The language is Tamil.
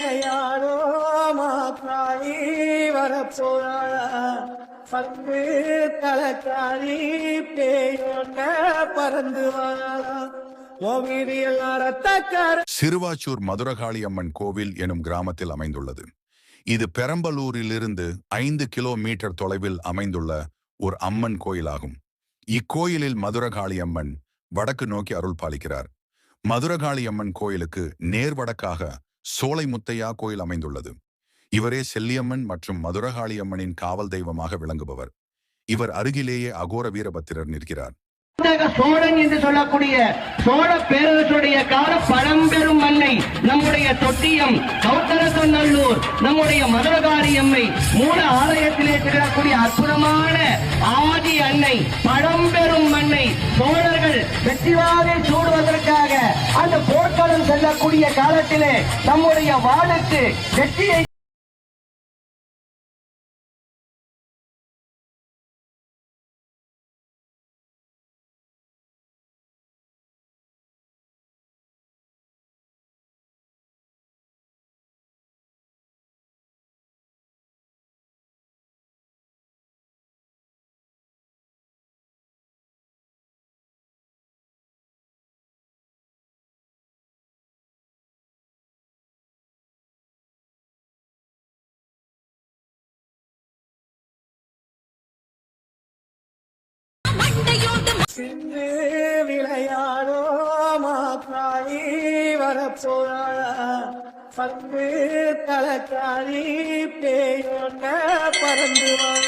யாரோ மாக்காரி வரப்போறாளா? பங்கு தலைக்காரி பேயோட பறந்து வாழா சிறுவாச்சூர் மதுரகாளி அம்மன் கோவில் எனும் கிராமத்தில் அமைந்துள்ளது. இது பெரம்பலூரிலிருந்து ஐந்து கிலோமீட்டர் தொலைவில் அமைந்துள்ள ஒரு அம்மன் கோயிலாகும். இக்கோயிலில் மதுரகாளி அம்மன் வடக்கு நோக்கி அருள் பாலிக்கிறார். மதுரகாளி அம்மன் கோயிலுக்கு நேர்வடக்காக சோலை முத்தையா கோயில் அமைந்துள்ளது. இவரே செல்லியம்மன் மற்றும் மதுரகாளியம்மனின் காவல் தெய்வமாக விளங்குபவர். இவர் அருகிலேயே அகோர வீரபத்திரர் நிற்கிறார். சோழன் என்று சொல்லக்கூடிய சோழ பேரரசுடைய கால பழம்பெரும் மண்ணை நம்முடைய தொட்டியம் கௌத்தரசநல்லூர் நம்முடைய மதுரகாரி அம்மை மூல ஆலயத்திலே திகழக்கூடிய அற்புதமான மண்ணை அன்னை பழம்பெரும் மண்ணை. சோழர்கள் வெற்றிவாகை சூடுவதற்காக அந்த போர்க்களம் செல்லக்கூடிய காலத்திலே நம்முடைய வாளுக்கு வெற்றியை சிந்து விளையாடோ மாக்காரி வரப்போறாளா? பந்து தலைக்காரி பேயோட்ட பறந்து வாழ